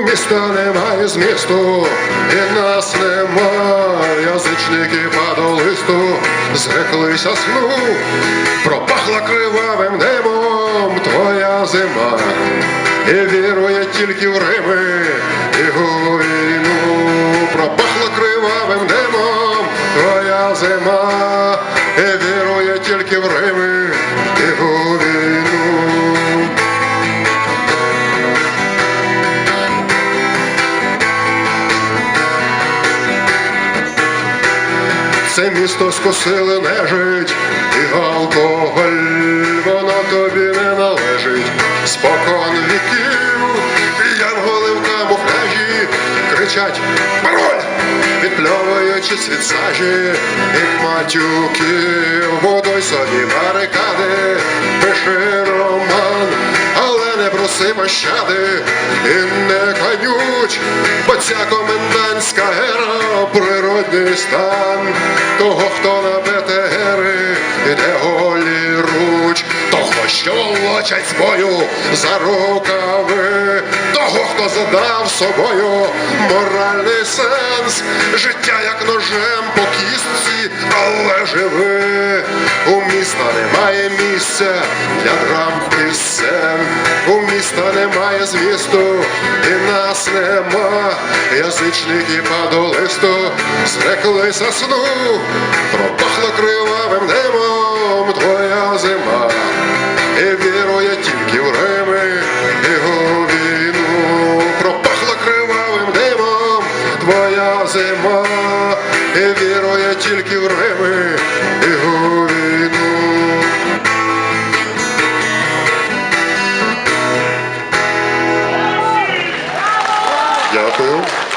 міста немає змісту, і нас нема, язичники падолисту, зреклися сну, пропахла кривавим небом твоя зима, і вірує тільки в Рими, і війну, пропахла кривавим небом Це місто скосили нежить і алкоголь, воно тобі не належить. Спокон віків, і янголи в камуфляжі кричать пароль, відпльовуючись від сажі. І матюків, водой собі барикади, пиши роман, але не проси пощади. І не канють, бо ця комендантська ера природний стан з бою за рукави, того, хто задав собою моральний сенс, життя як ножем по кістці, але живи. У міста немає місця для драм пісень, у міста немає змісту, і нас нема. Язичники падолисту зреклися сну, пропахло кривавим небом твоя зима, і вірує тільки в Рими, у війну, пропахло кривавим небом твоя зима, і вірує тільки в Рими, у війну. Дякую.